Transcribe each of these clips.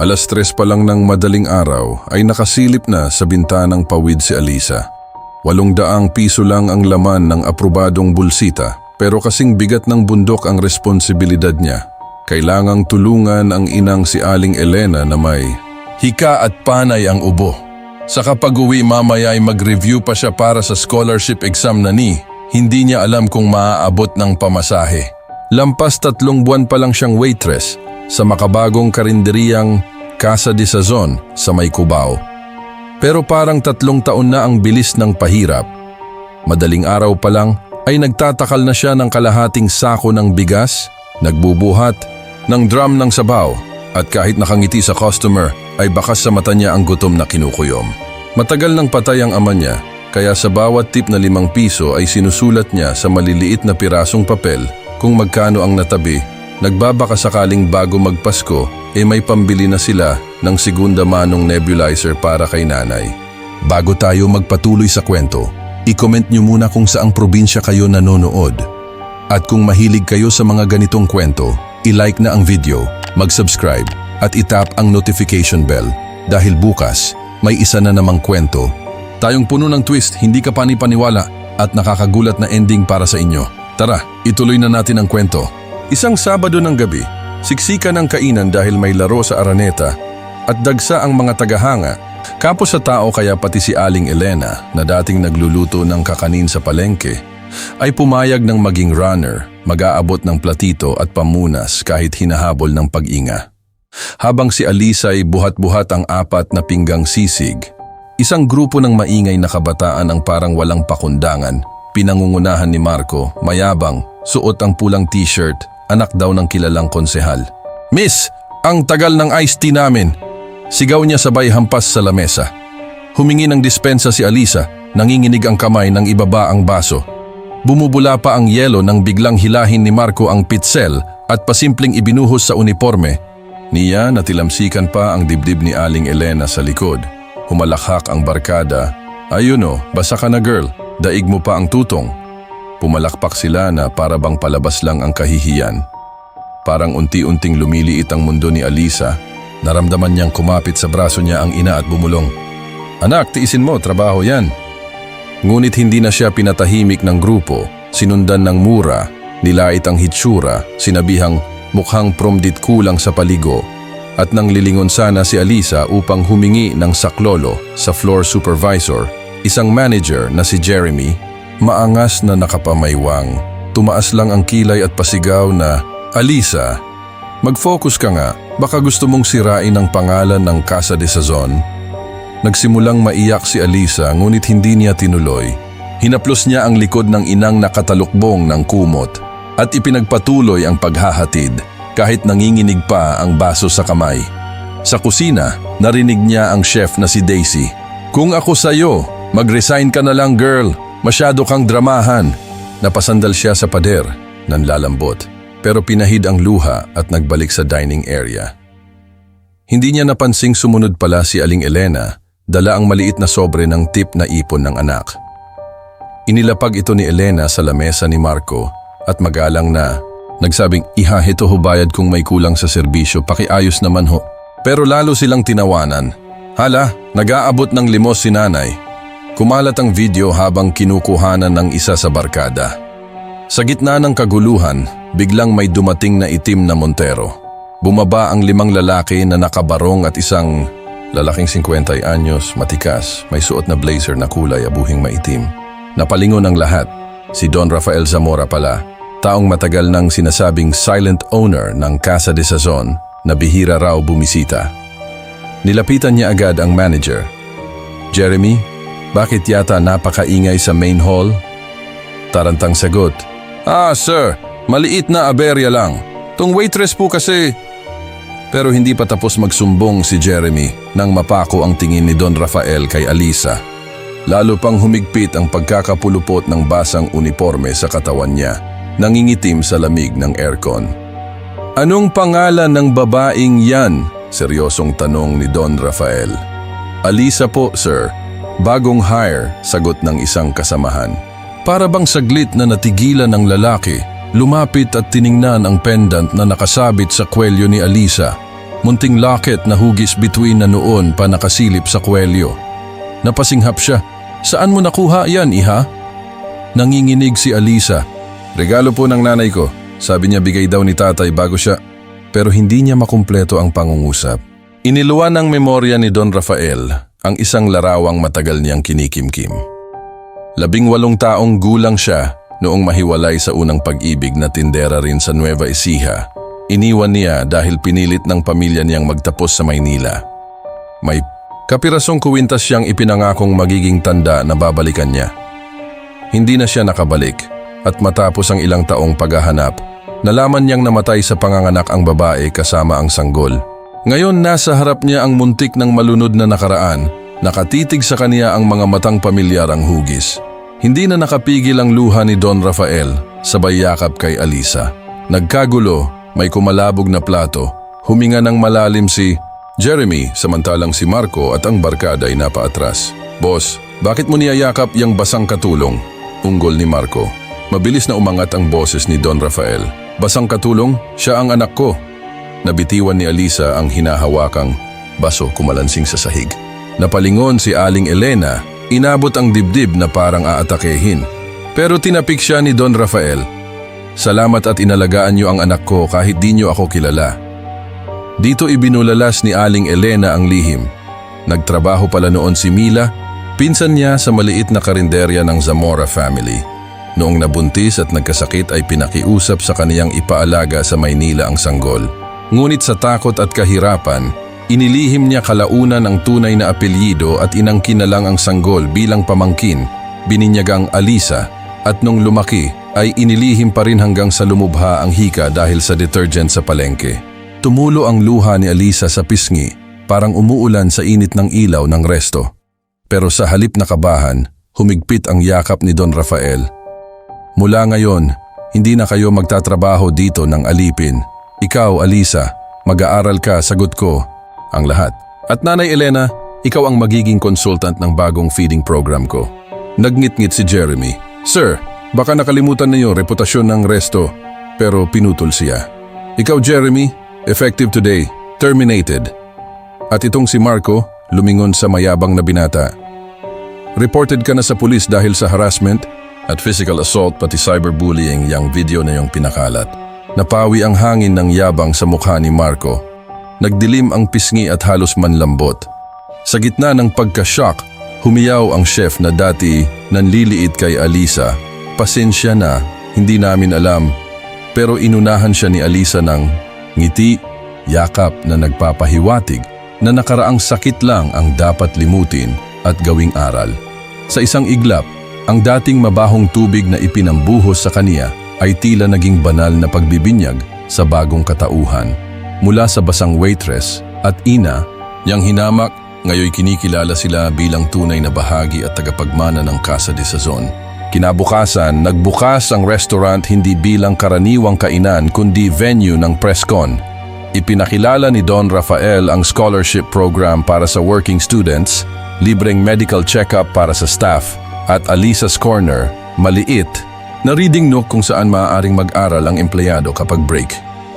Alas tres pa lang ng madaling araw ay nakasilip na sa bintanang pawid si Alisa. Walong daang piso lang ang laman ng aprobadong bulsita pero kasing bigat ng bundok ang responsibilidad niya. Kailangang tulungan ang inang si Aling Elena na may hika at panay ang ubo. Sa kapag-uwi mamaya ay mag-review pa siya para sa scholarship exam na ni, hindi niya alam kung maaabot ng pamasahe. Lampas tatlong buwan pa lang siyang waitress sa makabagong karinderyang Casa de Sazon sa may Cubao. Pero parang tatlong taon na ang bilis ng pahirap. Madaling araw pa lang ay nagtatakal na siya ng kalahating sako ng bigas, nagbubuhat ng drum ng sabaw at kahit nakangiti sa customer ay bakas sa mata niya ang gutom na kinukuyom. Matagal nang patay ang ama niya kaya sa bawat tip na limang piso ay sinusulat niya sa maliliit na pirasong papel kung magkano ang natabi. Nagbabaka sakaling bago magpasko e may pambili na sila ng segunda manong nebulizer para kay nanay. Bago tayo magpatuloy sa kwento, i-comment nyo muna kung saang probinsya kayo nanonood. At kung mahilig kayo sa mga ganitong kwento, i-like na ang video, mag-subscribe at itap ang notification bell dahil bukas may isa na namang kwento. Tayong puno ng twist, hindi ka panipaniwala at nakakagulat na ending para sa inyo. Tara, ituloy na natin ang kwento. Isang Sabado ng gabi, siksika ng kainan dahil may laro sa Araneta at dagsa ang mga tagahanga. Kapos sa tao kaya pati si Aling Elena na dating nagluluto ng kakanin sa palengke ay pumayag ng maging runner, mag-aabot ng platito at pamunas kahit hinahabol ng pag-inga. Habang si Alisa ay buhat-buhat ang apat na pinggang sisig, isang grupo ng maingay na kabataan ang parang walang pakundangan, pinangungunahan ni Marco, mayabang, suot ang pulang t-shirt, anak daw ng kilalang konsehal. Miss, ang tagal ng iced tea namin. Sigaw niya sabay hampas sa lamesa. Humingi ng dispensa si Alisa, nanginginig ang kamay ng ibaba ang baso. Bumubula pa ang yelo nang biglang hilahin ni Marco ang pitsel at pasimpleng ibinuhos sa uniforme. Niya natilamsikan pa ang dibdib ni Aling Elena sa likod. Humalakhak ang barkada. Ayun o, basa ka na girl, daig mo pa ang tutong. Pumalakpak sila na para bang palabas lang ang kahihiyan. Parang unti-unting lumiliit ang mundo ni Alisa. Naramdaman niyang kumapit sa braso niya ang ina at bumulong. Anak, tiisin mo, trabaho yan. Ngunit hindi na siya pinatahimik ng grupo, sinundan ng mura, nilait ang hitsura, sinabihang mukhang promdit kulang sa paligo, at nang lilingon sana si Alisa upang humingi ng saklolo sa floor supervisor, isang manager na si Jeremy, maangas na nakapamaywang. Tumaas lang ang kilay at pasigaw na, Alisa, mag-focus ka nga, baka gusto mong sirain ang pangalan ng Casa de Sazon. Nagsimulang maiyak si Alisa ngunit hindi niya tinuloy. Hinaplos niya ang likod ng inang nakatalukbong ng kumot at ipinagpatuloy ang paghahatid kahit nanginginig pa ang baso sa kamay. Sa kusina, narinig niya ang chef na si Daisy. Kung ako sa'yo, mag-resign ka na lang girl, masyado kang dramahan. Napasandal siya sa pader, nanlalambot, pero pinahid ang luha at nagbalik sa dining area. Hindi niya napansing sumunod pala si Aling Elena, dala ang maliit na sobre ng tip na ipon ng anak. Inilapag ito ni Elena sa lamesa ni Marco at magalang na nagsabing iha ito ho bayad kung may kulang sa serbisyo pakiayos naman ho. Pero lalo silang tinawanan. Hala, nag-aabot ng limos si nanay. Kumalat ang video habang kinukuhanan ng isa sa barkada. Sa gitna ng kaguluhan, biglang may dumating na itim na Montero. Bumaba ang limang lalaki na nakabarong at isang lalaking 50 anyos, matikas, may suot na blazer na kulay abuhing maitim. Napalingon ang lahat. Si Don Rafael Zamora pala, taong matagal nang sinasabing silent owner ng Casa de Sazon na bihira raw bumisita. Nilapitan niya agad ang manager. Jeremy, bakit yata napakaingay sa main hall? Tarantang sagot, Ah sir, maliit na aberya lang. Tung waitress po kasi... Pero hindi pa tapos magsumbong si Jeremy nang mapako ang tingin ni Don Rafael kay Alisa. Lalo pang humigpit ang pagkakapulupot ng basang uniforme sa katawan niya, nangingitim sa lamig ng aircon. Anong pangalan ng babaeng yan? Seryosong tanong ni Don Rafael. Alisa po, sir. Bagong hire, sagot ng isang kasamahan. Para bang saglit na natigilan ng lalaki, lumapit at tiningnan ang pendant na nakasabit sa kwelyo ni Alisa. Munting locket na hugis bituin na noon pa nakasilip sa kwelyo. Napasinghap siya. Saan mo nakuha yan, iha? Nanginginig si Alisa. Regalo po ng nanay ko. Sabi niya bigay daw ni tatay bago siya. Pero hindi niya makumpleto ang pangungusap. Iniluwan ng memorya ni Don Rafael ang isang larawang matagal niyang kinikimkim. Labing walong taong gulang siya noong mahiwalay sa unang pag-ibig na tindera rin sa Nueva Ecija. Iniwan niya dahil pinilit ng pamilya niyang magtapos sa Maynila. May kapirasong kuwintas siyang ipinangakong magiging tanda na babalikan niya. Hindi na siya nakabalik at matapos ang ilang taong paghahanap, nalaman niyang namatay sa panganganak ang babae kasama ang sanggol. Ngayon nasa harap niya ang muntik ng malunod na nakaraan, nakatitig sa kaniya ang mga matang pamilyar ang hugis. Hindi na nakapigil ang luha ni Don Rafael, sabay yakap kay Alisa. Nagkagulo, may kumalabog na plato, huminga ng malalim si Jeremy samantalang si Marco at ang barkada ay napaatras. Boss, bakit mo niyayakap yung basang katulong? Unggol ni Marco. Mabilis na umangat ang boses ni Don Rafael. Basang katulong, siya ang anak ko. Nabitiwan ni Alisa ang hinahawakang baso kumalansing sa sahig. Napalingon si Aling Elena, inabot ang dibdib na parang aatakehin. Pero tinapik siya ni Don Rafael. Salamat at inalagaan niyo ang anak ko kahit di niyo ako kilala. Dito ibinulalas ni Aling Elena ang lihim. Nagtrabaho pala noon si Mila, pinsan niya sa maliit na karinderya ng Zamora family. Noong nabuntis at nagkasakit ay pinakiusap sa kaniyang ipaalaga sa Maynila ang sanggol. Ngunit sa takot at kahirapan, inilihim niya kalaunan ang tunay na apelyido at inangkin na lang ang sanggol bilang pamangkin, bininyagang Alisa, at nung lumaki ay inilihim pa rin hanggang sa lumubha ang hika dahil sa detergent sa palengke. Tumulo ang luha ni Alisa sa pisngi, parang umuulan sa init ng ilaw ng resto. Pero sa halip na kabahan, humigpit ang yakap ni Don Rafael. Mula ngayon, hindi na kayo magtatrabaho dito ng alipin. Ikaw, Alisa, mag-aaral ka, sagot ko, ang lahat. At Nanay Elena, ikaw ang magiging consultant ng bagong feeding program ko. Nagngit-ngit si Jeremy. Sir, baka nakalimutan niyo reputasyon ng resto, pero pinutol siya. Ikaw, Jeremy, effective today, terminated. At itong si Marco, lumingon sa mayabang na binata. Reported ka na sa pulis dahil sa harassment at physical assault pati cyberbullying yung video na yung pinakalat. Napawi ang hangin ng yabang sa mukha ni Marco. Nagdilim ang pisngi at halos manlambot. Sa gitna ng pagka-shock, humiyaw ang chef na dati nanliliit kay Alisa. Pasensya na, hindi namin alam. Pero inunahan siya ni Alisa ng ngiti, yakap na nagpapahiwatig na nakaraang sakit lang ang dapat limutin at gawing aral. Sa isang iglap, ang dating mabahong tubig na ipinambuhos sa kaniya ay tila naging banal na pagbibinyag sa bagong katauhan. Mula sa basang waitress at ina, niyang hinamak, ngayoy kinikilala sila bilang tunay na bahagi at tagapagmana ng Casa de Sazon. Kinabukasan, nagbukas ang restaurant hindi bilang karaniwang kainan kundi venue ng presscon. Ipinakilala ni Don Rafael ang scholarship program para sa working students, libreng medical check-up para sa staff, at Alisa's Corner, maliit, na reading nook kung saan maaaring mag-aral ang empleyado kapag break.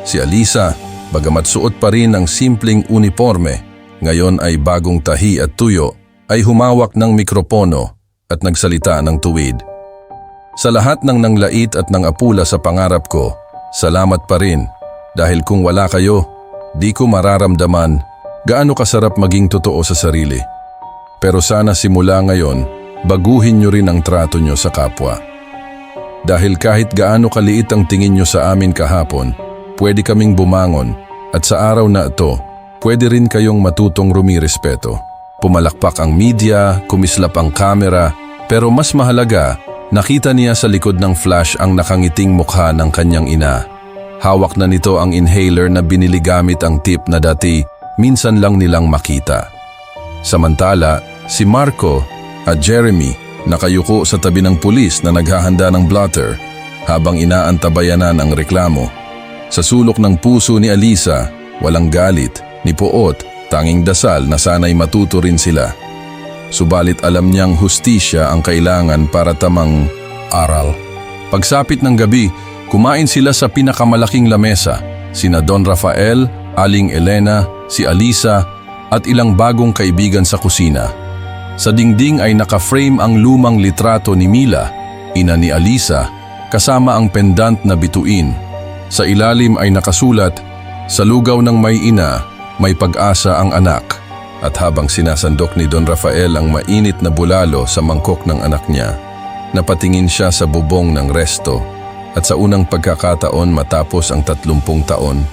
Si Alisa, bagamat suot pa rin ng simpleng uniforme, ngayon ay bagong tahi at tuyo, ay humawak ng mikropono at nagsalita ng tuwid. Sa lahat ng nanglait at ng apula sa pangarap ko, salamat pa rin dahil kung wala kayo, di ko mararamdaman gaano kasarap maging totoo sa sarili. Pero sana simula ngayon, baguhin nyo rin ang trato nyo sa kapwa. Dahil kahit gaano kaliit ang tingin nyo sa amin kahapon, pwede kaming bumangon at sa araw na ito, pwede rin kayong matutong rumirespeto. Pumalakpak ang media, kumislap ang kamera, pero mas mahalaga, nakita niya sa likod ng flash ang nakangiting mukha ng kanyang ina. Hawak na nito ang inhaler na binili gamit ang tip na dati minsan lang nilang makita. Samantala, si Marco at Jeremy nakayuko sa tabi ng pulis na naghahanda ng blotter habang inaantabayanan ang reklamo. Sa sulok ng puso ni Alisa, walang galit, ni Poot, tanging dasal na sana'y matuto rin sila. Subalit alam niyang hustisya ang kailangan para tamang aral. Pagsapit ng gabi, kumain sila sa pinakamalaking lamesa, sina Don Rafael, Aling Elena, si Alisa, at ilang bagong kaibigan sa kusina. Sa dingding ay naka-frame ang lumang litrato ni Mila, ina ni Alisa, kasama ang pendant na bituin. Sa ilalim ay nakasulat, Sa lugaw ng may ina, may pag-asa ang anak. At habang sinasandok ni Don Rafael ang mainit na bulalo sa mangkok ng anak niya, napatingin siya sa bubong ng resto at sa unang pagkakataon matapos ang tatlumpung taon,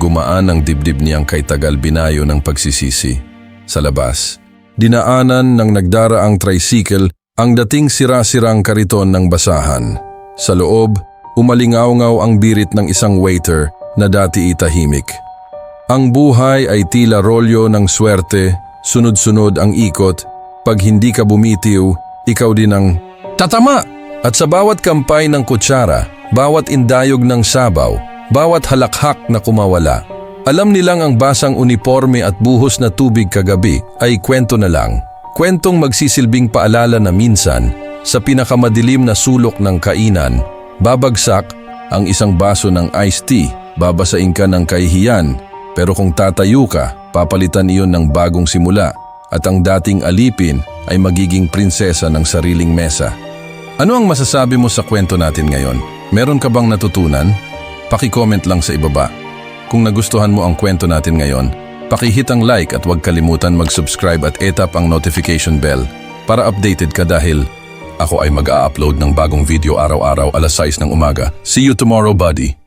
gumaan ang dibdib niyang kay tagal binayo ng pagsisisi. Sa labas, dinaanan ng nagdaraang tricycle ang dating sira-sirang kariton ng basahan. Sa loob, umalingaw-ngaw ang birit ng isang waiter na dati itahimik. Ang buhay ay tila rolyo ng swerte, sunod-sunod ang ikot, pag hindi ka bumitiw, ikaw din ang tatama! At sa bawat kampay ng kutsara, bawat indayog ng sabaw, bawat halakhak na kumawala, alam nilang ang basang uniforme at buhos na tubig kagabi ay kwento na lang. Kwentong magsisilbing paalala na minsan, sa pinakamadilim na sulok ng kainan, babagsak ang isang baso ng iced tea, babasain ka ng kahihiyan, pero kung tatayo ka, papalitan iyon ng bagong simula at ang dating alipin ay magiging prinsesa ng sariling mesa. Ano ang masasabi mo sa kwento natin ngayon? Meron ka bang natutunan? Paki-comment lang sa ibaba. Kung nagustuhan mo ang kwento natin ngayon, paki-hit ang like at huwag kalimutan mag-subscribe at etap ang notification bell para updated ka dahil ako ay mag-a-upload ng bagong video araw-araw alas 6 ng umaga. See you tomorrow, buddy!